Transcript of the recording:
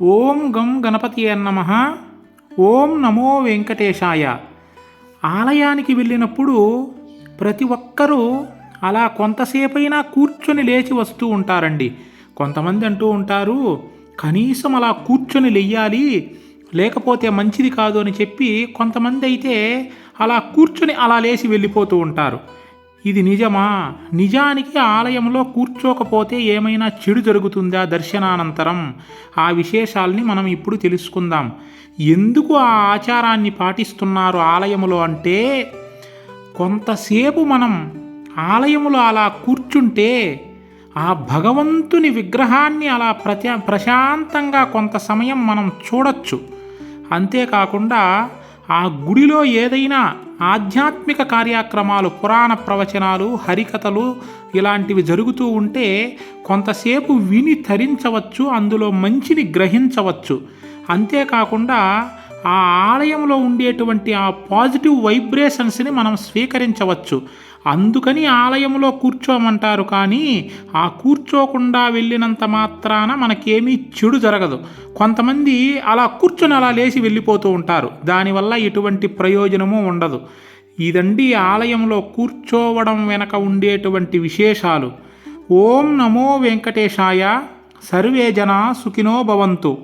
ఓం గం గణపతి నమ. ఓం నమో వెంకటేశాయ. ఆలయానికి వెళ్ళినప్పుడు ప్రతి ఒక్కరూ అలా కొంతసేపైనా కూర్చొని లేచి వస్తూ ఉంటారండి. కొంతమంది అంటూ ఉంటారు కనీసం అలా కూర్చొని లెయ్యాలి లేకపోతే మంచిది కాదు అని చెప్పి కొంతమంది అయితే అలా కూర్చొని అలా లేచి వెళ్ళిపోతూ ఉంటారు. ఇది నిజమా? నిజానికి ఆలయంలో కూర్చోకపోతే ఏమైనా చెడు జరుగుతుందా దర్శనానంతరం? ఆ విశేషాల్ని మనం ఇప్పుడు తెలుసుకుందాం. ఎందుకు ఆ ఆచారాన్ని పాటిస్తున్నారు ఆలయములో అంటే కొంతసేపు మనం ఆలయములో అలా కూర్చుంటే ఆ భగవంతుని విగ్రహాన్ని అలా ప్రత్యా ప్రశాంతంగా కొంత సమయం మనం చూడొచ్చు. అంతేకాకుండా ఆ గుడిలో ఏదైనా ఆధ్యాత్మిక కార్యక్రమాలు పురాణ ప్రవచనాలు హరికథలు ఇలాంటివి జరుగుతూ ఉంటే కొంతసేపు విని తరించవచ్చు అందులో మంచిని గ్రహించవచ్చు. అంతేకాకుండా ఆలయంలో ఉండేటువంటి ఆ పాజిటివ్ వైబ్రేషన్స్ని మనం స్వీకరించవచ్చు. అందుకని ఆలయంలో కూర్చోమంటారు కానీ ఆ కూర్చోకుండా వెళ్ళినంత మాత్రాన మనకేమీ చెడు జరగదు. కొంతమంది అలా కూర్చొని అలా లేచి వెళ్ళిపోతూ ఉంటారు. దానివల్ల ఎటువంటి ప్రయోజనము ఉండదు. ఇదండి ఆలయంలో కూర్చోవడం వెనక ఉండేటువంటి విశేషాలు. ఓం నమో వెంకటేశాయ. సర్వే జన సుఖినో భవంతు.